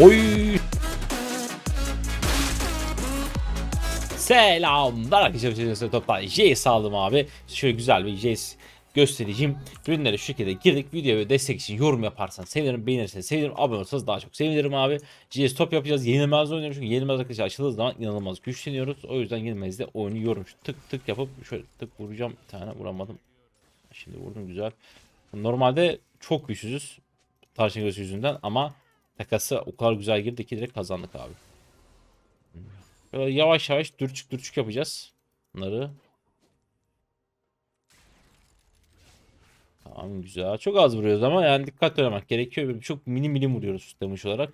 Oy! Selamlar arkadaşlar. Toptan Jace aldım abi. Şöyle güzel bir Jace göstereceğim. Ürünlere şu şekilde girdik. Videoya destek için yorum yaparsan sevinirim. Beğenirseniz sevinirim. Abone olursanız daha çok sevinirim abi. Jace top yapacağız. Yenilmez oynuyoruz. Çünkü yenilmez arkadaşlar açıldığı zaman inanılmaz güçleniyoruz. O yüzden yenilmezde oynuyorum. Şu tık tık yapıp şöyle tık vuracağım. Bir tane vuramadım. Şimdi vurdum güzel. Normalde çok güçsüzüz. Tarçın gözü yüzünden ama takası o kadar güzel girdi ki direkt kazandık abi. Böyle yavaş yavaş dürçük dürçük yapacağız. Bunları. Tamam güzel. Çok az vuruyoruz ama yani dikkat oynamak gerekiyor. Çok mini mini vuruyoruz demiş olarak.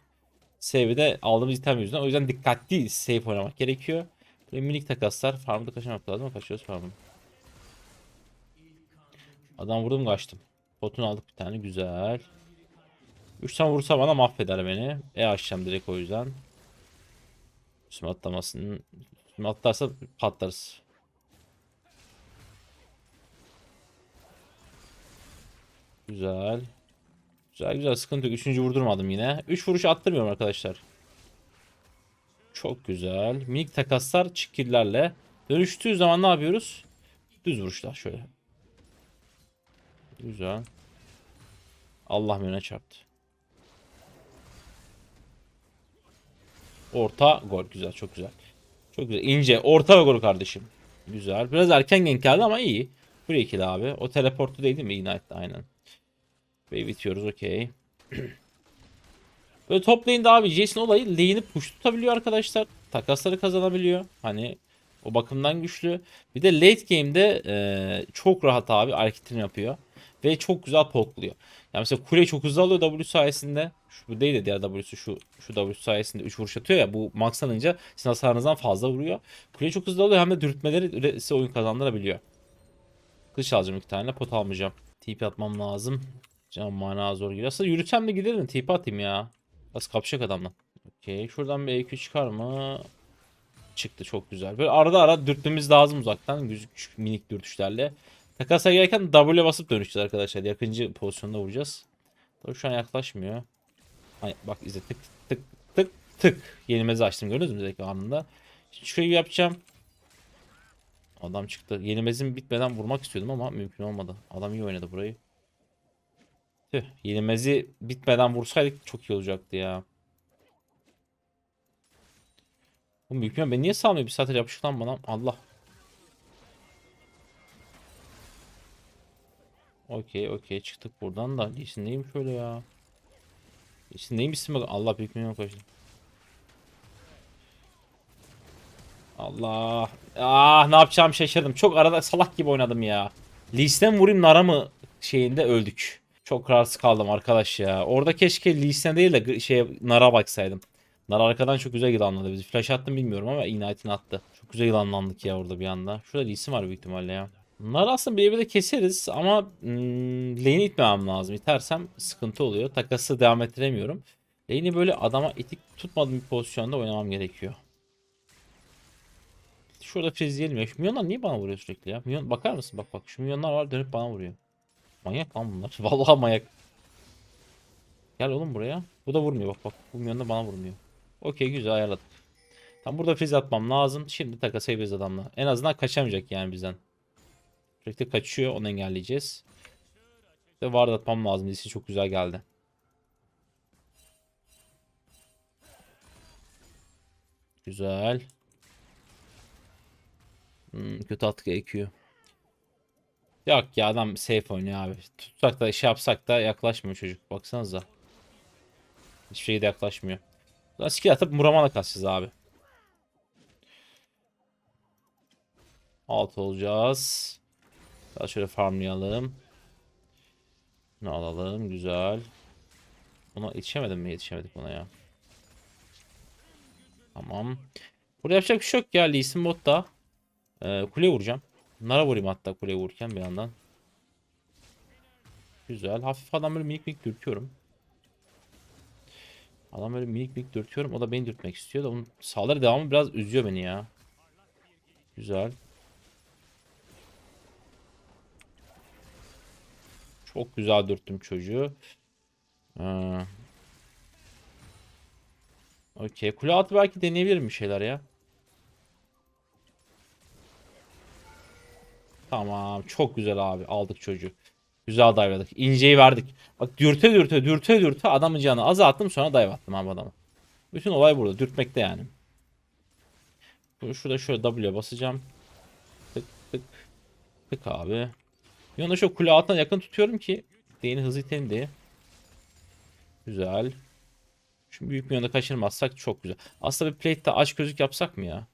Save'de aldığımız item yüzünden. O yüzden dikkatli save oynamak gerekiyor. Böyle minik takaslar. Farmda kaçamak lazım ama kaçıyoruz farmı. Adam vurdum kaçtım. Potunu aldık bir tane güzel. 3 tane vursa bana mahveder beni. E açacağım direkt o yüzden. Üstüme atlamasın. Üstüme atlarsa patlarız. Güzel. Güzel güzel sıkıntı yok. Üçüncü vurdurmadım yine. Üç vuruş attırmıyorum arkadaşlar. Çok güzel. Minik takaslar çikillerle. Dönüştüğü zaman ne yapıyoruz? Düz vuruşlar şöyle. Güzel. Allah öne çarptı. Orta gol güzel çok güzel. Çok güzel ince orta gol kardeşim. Güzel. Biraz erken gank geldi ama iyi. Free kill abi. O teleportu değil mi? Ignite'da aynen. Ve bitiyoruz okey. Böyle top lane'de abi Jason olayı lane'i push tutabiliyor arkadaşlar. Takasları kazanabiliyor. Hani o bakımdan güçlü. Bir de late game'de e, çok rahat abi hareketini yapıyor. Ve çok güzel pokluyor. Yani mesela kule çok hızlı alıyor W sayesinde. Şu değil de diğer W'su şu şu W sayesinde 3 vuruş atıyor ya. Bu maxlanınca sizin hasarınızdan fazla vuruyor. Kule çok hızlı alıyor hem de dürtmeleri size oyun kazandırabiliyor. Kılıç alacağım iki tane pot almayacağım. TP atmam lazım. Can mana zor geliyor. Aslında yürütsem de giderim. TP atayım ya. Az kapışacak adamla. Okey. Şuradan bir EQ çıkar mı? Çıktı çok güzel. Böyle arada ara dürtmemiz lazım uzaktan. Küçük minik dürtüşlerle. Takasa gelirken W basıp dönüşeceğiz arkadaşlar. Yakıncı pozisyonda vuracağız. Tabii şu an yaklaşmıyor. Ay, bak izle tık tık tık tık. Yenilmezi açtım gördünüz mü direkt anında. Şimdi şurayı yapacağım. Adam çıktı. Yenilmezim bitmeden vurmak istiyordum ama mümkün olmadı. Adam iyi oynadı burayı. Tüh, yenilmezi bitmeden vursaydık çok iyi olacaktı ya. Bu mümkün ben niye salmıyor bir saate yapışık lan bana Allah. Okey okey çıktık buradan da. İçindeyim şöyle ya. İçindeyim isim bak. Allah büyük milyon koştu. Allah. Ah ne yapacağım şaşırdım. Çok arada salak gibi oynadım ya. Lee'sten vurayım Nara mı şeyinde öldük. Çok kararsız kaldım arkadaş ya. Orada keşke Lee'sten değil de şey Nara baksaydım. Nara arkadan çok güzel yılanladı bizi. Flash attım bilmiyorum ama Ignite'ini attı. Çok güzel yılanlandık ya orada bir anda. Şurada Lee'si var büyük ihtimalle ya. Bunları aslında bir de keseriz ama hmm, lane'i itmemem lazım. İtersem sıkıntı oluyor. Takası devam ettiremiyorum. Lane'i böyle adama itik tutmadığım bir pozisyonda oynamam gerekiyor. Şurada frizleyelim ya. Şu milyonlar niye bana vuruyor sürekli ya? Milyon, bakar mısın? Bak bak şu milyonlar var dönüp bana vuruyor. Manyak lan bunlar. Vallahi manyak. Gel oğlum buraya. Bu da vurmuyor bak bak. Bu milyon da bana vurmuyor. Okey güzel ayarladık. Tam burada friz atmam lazım. Şimdi takas biz adamla. En azından kaçamayacak yani bizden. Sürekli kaçıyor. Onu engelleyeceğiz. Ve var atmam lazım. Dizisi çok güzel geldi. Güzel. Hmm, kötü attık EQ. Yok ya adam safe oynuyor abi. Tutsak da şey yapsak da yaklaşmıyor çocuk. Baksanıza. Hiçbir şekilde yaklaşmıyor. Daha skill atıp Muramana kasacağız abi. Alt olacağız. Daha şöyle farmlayalım. Bunu alalım. Güzel. Buna yetişemedim mi? Yetişemedik buna ya. Tamam. Burada yapacak bir şey yok ya. Lee Sin botta. Ee, kule vuracağım. Nara vurayım hatta kule vururken bir yandan. Güzel. Hafif adam böyle minik minik dürtüyorum. Adam böyle minik minik dürtüyorum. O da beni dürtmek istiyor da onun sağları devamı biraz üzüyor beni ya. Güzel. Çok güzel dürttüm çocuğu. Ha. Okey. Kule altı belki deneyebilirim bir şeyler ya. Tamam. Çok güzel abi. Aldık çocuğu. Güzel dive'ladık. İnceyi verdik. Bak dürte dürte dürte dürte adamın canını azalttım sonra dive attım abi adama. Bütün olay burada. Dürtmekte yani. Şurada şöyle W'ye basacağım. Tık tık. Tık abi. Bir anda şu kule altına yakın tutuyorum ki D'nin hızı itelim diye. Güzel. Şu büyük bir yönde kaçırmazsak çok güzel. Aslında bir plate'de aç gözlük yapsak mı ya?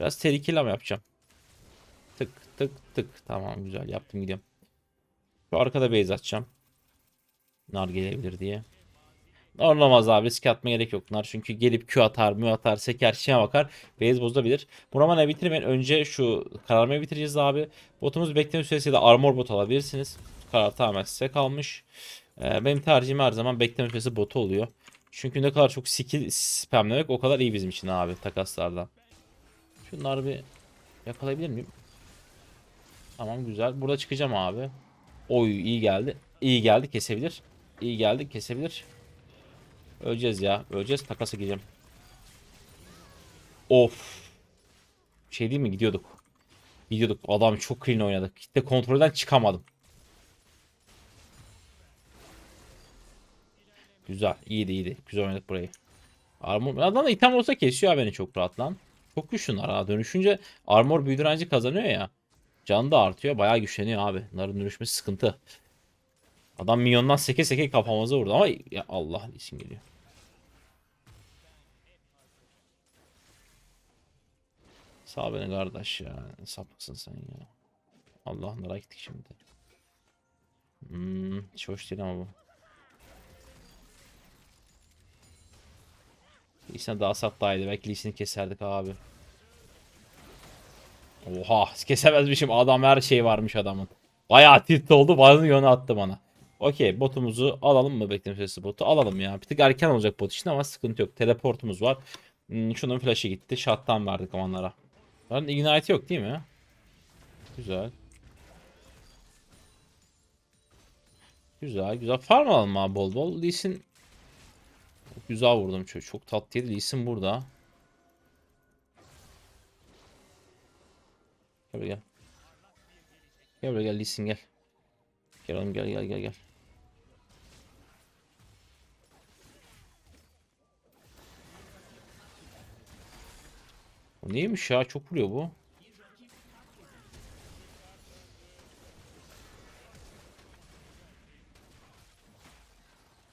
Biraz tehlikeli ama yapacağım. Tık tık. Tamam güzel yaptım gidiyorum. Şu arkada base atacağım. Nar gelebilir diye. Nar Olamaz abi risk atma gerek yok. Nar çünkü gelip Q atar, mü atar, seker, şeye bakar. Base bozabilir. Bu Ramana bitirmeyin. Önce şu kararmayı bitireceğiz abi. Botumuz bekleme süresiyle armor bot alabilirsiniz. Karar tamamen size kalmış. Ee, benim tercihim her zaman bekleme süresi botu oluyor. Çünkü ne kadar çok skill spamlemek o kadar iyi bizim için abi takaslarda. Şunları bir yakalayabilir miyim? Tamam güzel. Burada çıkacağım abi. Oy iyi geldi. İyi geldi kesebilir. İyi geldi kesebilir. Öleceğiz ya. Öleceğiz. Takasa gireceğim. Of. Şey değil mi? Gidiyorduk. Gidiyorduk. Adam çok clean oynadık. Kitle kontrolden çıkamadım. Güzel. İyiydi iyiydi. Güzel oynadık burayı. Armor. Adam da item olsa kesiyor beni çok rahat lan. Çok güçlüler ha. Dönüşünce armor büyü direnci kazanıyor ya. Canı da artıyor. Bayağı güçleniyor abi. Bunların dönüşmesi sıkıntı. Adam milyondan seke seke kafamıza vurdu ama ya Allah isim geliyor. Sağ beni kardeş ya. Sapıksın sen ya. Allah nereye gittik şimdi. Hmm, hiç hoş değil ama bu. Lee'sine daha sat daha iyiydi. Belki Lee'sini keserdik abi. Oha kesemezmişim. Adam her şey varmış adamın. Bayağı tilt oldu. Bazı yöne attı bana. Okey botumuzu alalım mı bekleme süresi botu? Alalım ya. Bir tık erken olacak bot için ama sıkıntı yok. Teleportumuz var. Hmm, şunun flash'ı gitti. Shot'tan verdik onlara. Bunların ignite yok değil mi? Güzel. Güzel güzel. Farm alalım abi bol bol. Lee Sin Güzel vurdum çok. Çok tatlıydı. Lee Sin burada. Gel buraya gel. Gel buraya gel Lee Sin gel. Gel oğlum gel gel gel gel. Bu neymiş ya? Çok vuruyor bu.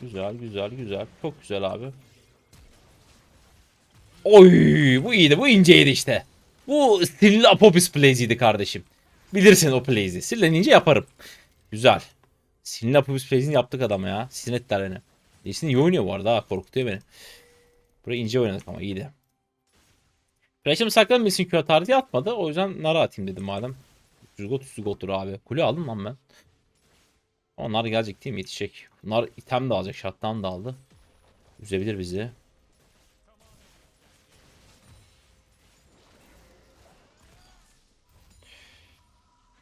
Güzel güzel güzel. Çok güzel abi. Oy bu iyiydi. Bu inceydi işte. Bu Steel Apopis Plays'iydi kardeşim. Bilirsin o Plays'i. Sinirlenince yaparım. Güzel. Sinirli Apopis Plays'ini yaptık adama ya. Sinir ettiler beni. Lee'sin iyi oynuyor bu arada. Korkutuyor beni. Buraya ince oynadık ama iyiydi. Flash'ımı sakladım Lee'sin Q atar atmadı. O yüzden Nara atayım dedim madem. 300 gold 300 gold'dur abi. Kule aldım lan ben. Onlar gelecek değil mi? Yetişecek. Bunlar item de alacak. Shutdown da aldı. Üzebilir bizi.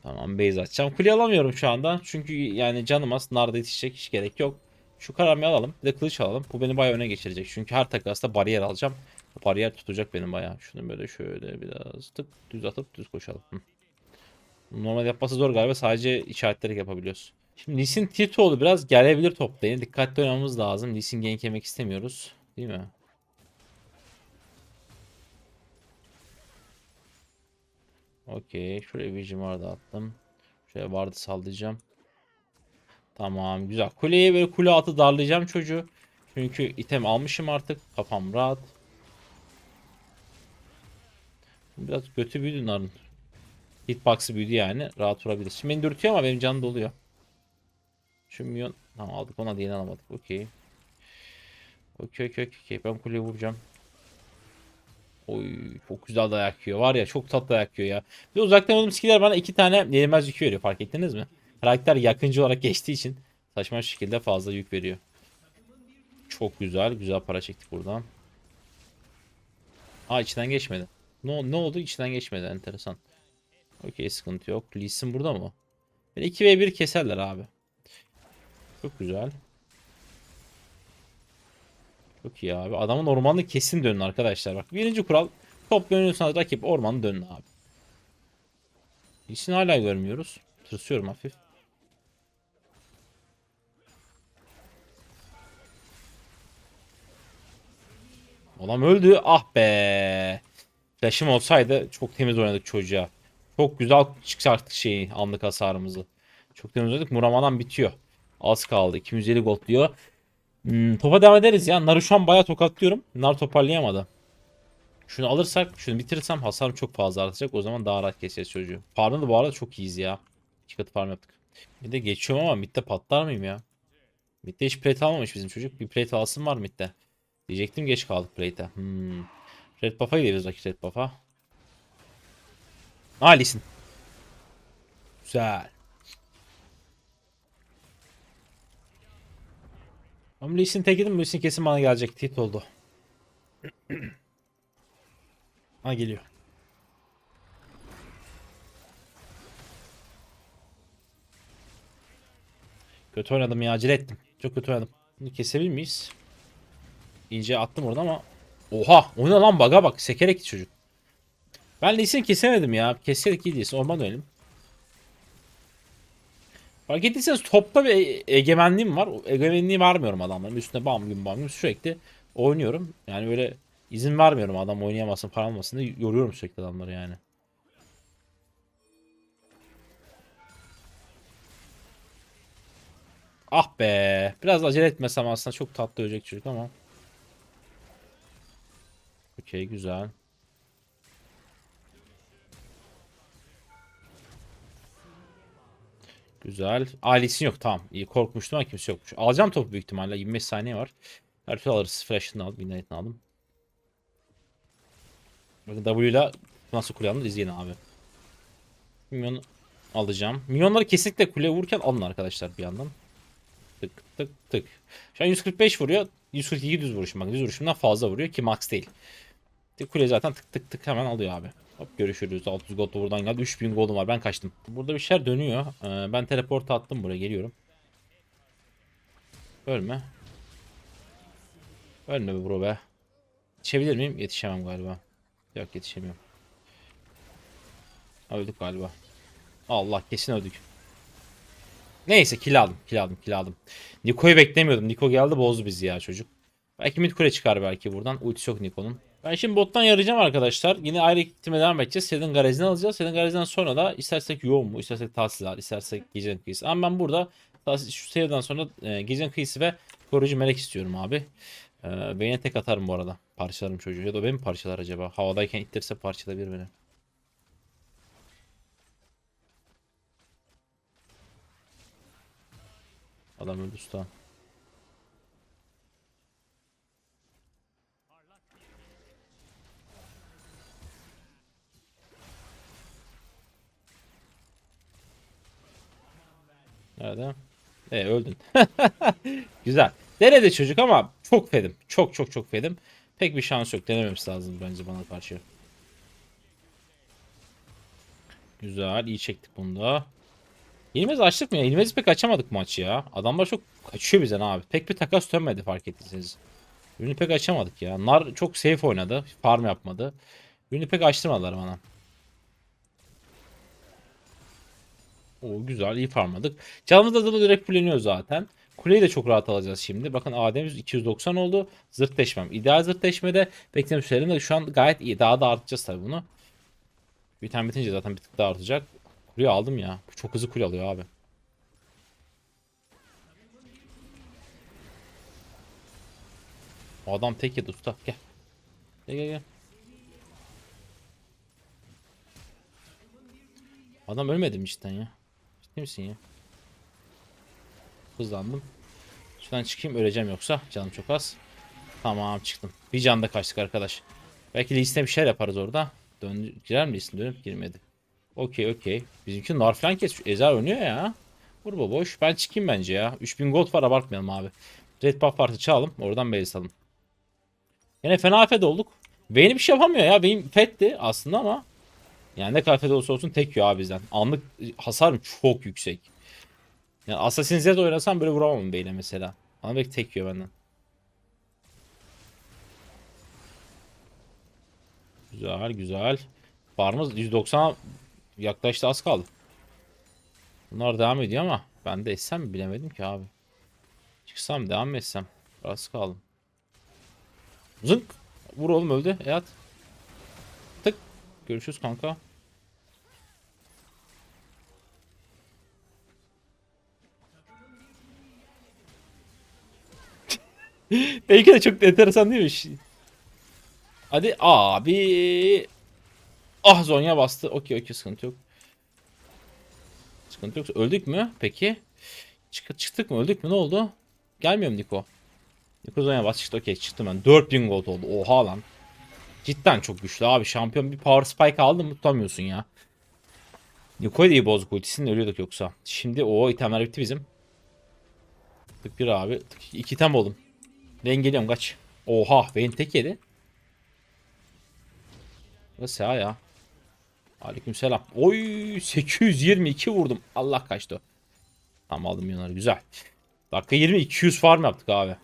Tamam base açacağım. Kule alamıyorum şu anda. Çünkü yani canım az. Narda yetişecek. Hiç gerek yok. Şu kararmayı alalım. Bir de kılıç alalım. Bu beni bayağı öne geçirecek. Çünkü her takasta bariyer alacağım. Bariyer tutacak benim bayağı. Şunu böyle şöyle biraz tık düz atıp düz koşalım. Hı. Normal yapması zor galiba. Sadece işaretleri yapabiliyoruz. Şimdi Lee Sin tilt oldu. Biraz gelebilir top lane. Dikkatli oynamamız lazım. Lee Sin gank yemek istemiyoruz. Değil mi? Okey. Şuraya Vision vardı attım. Şuraya vardı sallayacağım. Tamam güzel. Kuleye böyle kule altı darlayacağım çocuğu. Çünkü item almışım artık. Kafam rahat. Biraz kötü büyüdü narın. Hitbox'ı büyüdü yani. Rahat vurabilir. Şimdi beni dürtüyor ama benim canım doluyor. Şu milyon... Tamam aldık ona diye alamadık. Okey. Okey okey okey. Ben kuleye vuracağım. Oy çok güzel dayak yiyor. Var ya çok tatlı dayak yiyor ya. Bir de uzaktan oldum skiller bana iki tane yenilmez yük veriyor. Fark ettiniz mi? Karakter yakıncı olarak geçtiği için saçma şekilde fazla yük veriyor. Çok güzel. Güzel para çektik buradan. Aa içinden geçmedi. Ne, ne oldu? İçinden geçmedi. Enteresan. Okey sıkıntı yok. Lee burada mı? Beni 2v1 keserler abi. Çok güzel. Çok iyi abi. Adamın ormanını kesin dönün arkadaşlar. Bak birinci kural top dönüyorsanız rakip ormanı dönün abi. İşini hala görmüyoruz. Tırsıyorum hafif. Adam öldü. Ah be. Flash'ım olsaydı çok temiz oynadık çocuğa. Çok güzel çıkarttık şeyi anlık hasarımızı. Çok temiz oynadık. Muramadan bitiyor. Az kaldı. 250 gold diyor. Hmm, topa devam ederiz ya. Nar'ı şu an bayağı tokatlıyorum. Nar toparlayamadı. Şunu alırsak, şunu bitirirsem hasarım çok fazla artacak. O zaman daha rahat keseceğiz çocuğu. Farmda da bu arada çok iyiyiz ya. İki katı farm yaptık. Bir de geçiyorum ama midde patlar mıyım ya? Midde hiç plate almamış bizim çocuk. Bir plate alsın var midde. Diyecektim geç kaldık plate'e. Hmm. Red buff'a gideriz rakip red buff'a. Alisin. Güzel. Ama Lee Sin tek. Lee Sin kesin bana gelecek. Tit oldu. ha geliyor. Kötü oynadım ya. Acele ettim. Çok kötü oynadım. Bunu kesebilir miyiz? İyice attım orada ama. Oha! O ne lan baga bak. Sekerek çocuk. Ben Lee Sin kesemedim ya. Keserek iyi değilsin. Orman dönelim. Fark ettiyseniz topta bir e- egemenliğim var. O egemenliği vermiyorum adamların. Üstüne bam gün bam gün sürekli oynuyorum. Yani böyle izin vermiyorum adam oynayamasın falan olmasın diye yoruyorum sürekli adamları yani. Ah be. Biraz acele etmesem aslında çok tatlı ölecek çocuk ama. Okey güzel. Güzel. Alice'in yok tamam. İyi korkmuştum ama kimse yokmuş. Alacağım topu büyük ihtimalle. 25 saniye var. Her türlü alırız. Flash'ını aldım. Ignite'ını aldım. Bakın W ile nasıl kule alınır izleyin abi. Minyon alacağım. Minyonları kesinlikle kuleye vururken alın arkadaşlar bir yandan. Tık tık tık. Şu an 145 vuruyor. 142 düz vuruşum. Bak düz vuruşumdan fazla vuruyor ki max değil. Kule zaten tık tık tık hemen alıyor abi. Hop görüşürüz. 600 gold da buradan geldi. 3000 gold'um var. Ben kaçtım. Burada bir şeyler dönüyor. Ee, ben teleport attım buraya. Geliyorum. Ölme. Ölme be bro be. Yetişebilir miyim? Yetişemem galiba. Yok yetişemiyorum. Öldük galiba. Allah kesin öldük. Neyse kill aldım. Kill aldım. Kill aldım. Niko'yu beklemiyordum. Niko geldi bozdu bizi ya çocuk. Belki mid kule çıkar belki buradan. Ultisi yok Niko'nun. Ben şimdi bottan yarayacağım arkadaşlar. Yine ayrı gitmeye devam edeceğiz. Sedin garajını alacağız. Sedin garajından sonra da istersek yoğun mu, istersek tahsilat, istersek gecenin kıyısı. Ama ben burada şu seriden sonra e, gecenin kıyısı ve koruyucu melek istiyorum abi. E, beyne tek atarım bu arada. Parçalarım çocuğu. Ya da benim parçalar acaba. Havadayken ittirse parçalayabilir beni. Adam öldü usta. Nerede? E öldün. Güzel. Denedi çocuk ama çok fedim. Çok çok çok fedim. Pek bir şans yok. Denememiz lazım bence bana karşı. Güzel. iyi çektik bunu da. İlmez açtık mı ya? İlmez'i pek açamadık maçı ya. Adamlar çok kaçıyor bizden abi. Pek bir takas dönmedi fark ettiyseniz. Ürünü pek açamadık ya. Nar çok safe oynadı. Farm yapmadı. Ürünü pek açtırmadılar bana. O güzel iyi farmladık. Canımız da direkt fulleniyor zaten. Kuleyi de çok rahat alacağız şimdi. Bakın AD'miz 290 oldu. Zırt deşmem. İdeal zırt deşmede bekleme sürelerim de şu an gayet iyi. Daha da artacağız tabii bunu. Bir tane bitince zaten bir tık daha artacak. Kuleyi aldım ya. Çok hızlı kule alıyor abi. O adam tek yedi usta. Gel. Gel gel gel. Adam ölmedi mi cidden ya? Ciddi misin ya? Hızlandım. Şuradan çıkayım öleceğim yoksa. Canım çok az. Tamam çıktım. Bir canda kaçtık arkadaş. Belki liste bir şeyler yaparız orada. Dön girer mi liste? Dönüp girmedi. Okey okey. Bizimki nar falan kesmiş. Ezer oynuyor ya. Vur boş. Ben çıkayım bence ya. 3000 gold var abartmayalım abi. Red buff artı çalalım. Oradan base alalım. Yine fena fed olduk. Vayne bir şey yapamıyor ya. Vayne fetti aslında ama yani ne fed olursa olsun tek yiyor abi bizden. Anlık hasarım çok yüksek. Yani Assassin's Creed oynasam böyle vuramam beyle mesela. Ama belki tek yiyor benden. Güzel güzel. Farmız 190 yaklaştı az kaldı. Bunlar devam ediyor ama ben de etsem bilemedim ki abi. Çıksam devam etsem? Az kaldım. Zınk. Vur oğlum öldü. E at. Görüşürüz kanka. Belki de çok enteresan değilmiş. Hadi abi. Ah Zonya bastı. Okey okey sıkıntı yok. Sıkıntı yok. Öldük mü? Peki. Çık çıktık mı? Öldük mü? Ne oldu? Gelmiyor mu Niko? Niko Zonya bastı. Okey çıktım ben. 4000 gold oldu. Oha lan. Cidden çok güçlü abi. Şampiyon bir power spike aldı mı tutamıyorsun ya. Niko'yu da iyi bozuk ultisini ölüyorduk yoksa. Şimdi o itemler bitti bizim. Tık bir abi. Tık iki item oldum. Ben geliyorum kaç. Oha Vayne tek yedi. Nasıl ya ya? Aleykümselam. Oy 822 vurdum. Allah kaçtı. o. Tamam aldım yanları güzel. Dakika 20 200 farm yaptık abi.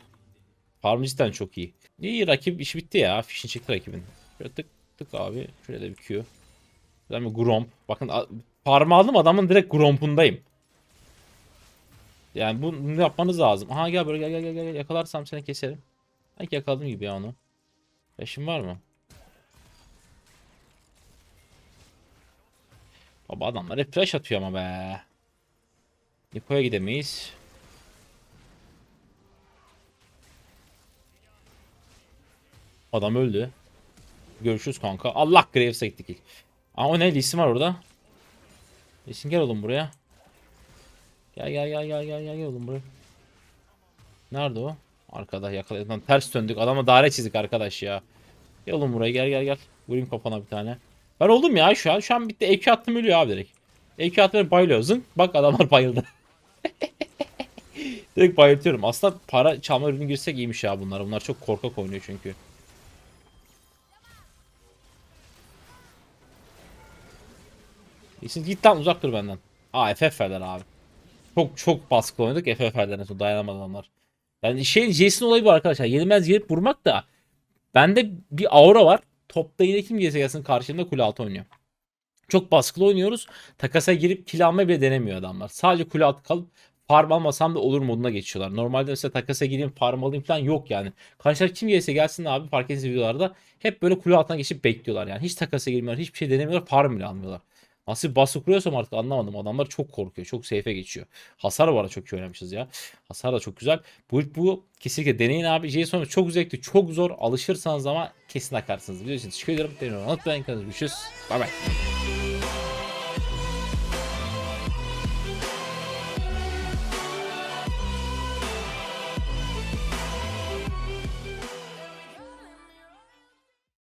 Farm cidden çok iyi. İyi rakip iş bitti ya. Fişini çekti rakibin. Şöyle tık tık abi. Şöyle de bir Q. Güzel mi Gromp. Bakın farmı aldım adamın direkt Gromp'undayım. Yani bu- bunu yapmanız lazım. Aha gel böyle gel gel gel gel. Yakalarsam seni keserim. Belki yakaladım gibi ya onu. Yaşım var mı? Baba adamlar hep flash atıyor ama be. Niko'ya gidemeyiz. Adam öldü. Görüşürüz kanka. Allah Graves'e gittik ilk. Ama o ne? Lisim var orada. Lisim gel oğlum buraya. Gel gel gel gel gel gel oğlum buraya. Nerede o? Arkada yakaladık. Ters döndük. Adama daire çizdik arkadaş ya. Gel oğlum buraya gel gel gel. Vurayım kafana bir tane. Ben oldum ya şu an. Şu an bitti. EQ attım ölüyor abi direkt. EQ attım bayılıyor. Zınk. Bak adamlar bayıldı. direkt bayıltıyorum. Aslında para çalma ürünü girsek iyiymiş ya bunlar. Bunlar çok korkak oynuyor çünkü. İşin git lan uzak dur benden. Aa FF verdiler abi. Çok çok baskı oynadık FF verdiler en son dayanamadı adamlar. Yani şey Jason olayı bu arkadaşlar. Yenilmez gelip vurmak da bende bir aura var. Topta yine kim gelse gelsin karşımda kule altı oynuyor. Çok baskılı oynuyoruz. Takasa girip kill almayı bile denemiyor adamlar. Sadece kule altı kalıp farm almasam da olur moduna geçiyorlar. Normalde mesela takasa gireyim farm alayım falan yok yani. Karşılar kim gelse gelsin abi fark ettiğiniz videolarda hep böyle kule altına geçip bekliyorlar yani. Hiç takasa girmiyorlar, hiçbir şey denemiyorlar, farm bile almıyorlar. Nasıl baskı kuruyorsam artık anlamadım. Adamlar çok korkuyor. Çok safe'e geçiyor. Hasar var çok iyi ya. Hasar da çok güzel. Bu, bu kesinlikle deneyin abi. Jason çok zevkli. Çok zor. Alışırsanız ama kesin akarsınız. Biliyorsunuz. Teşekkür ederim. Unutmayın. Görüşürüz. Bay bay.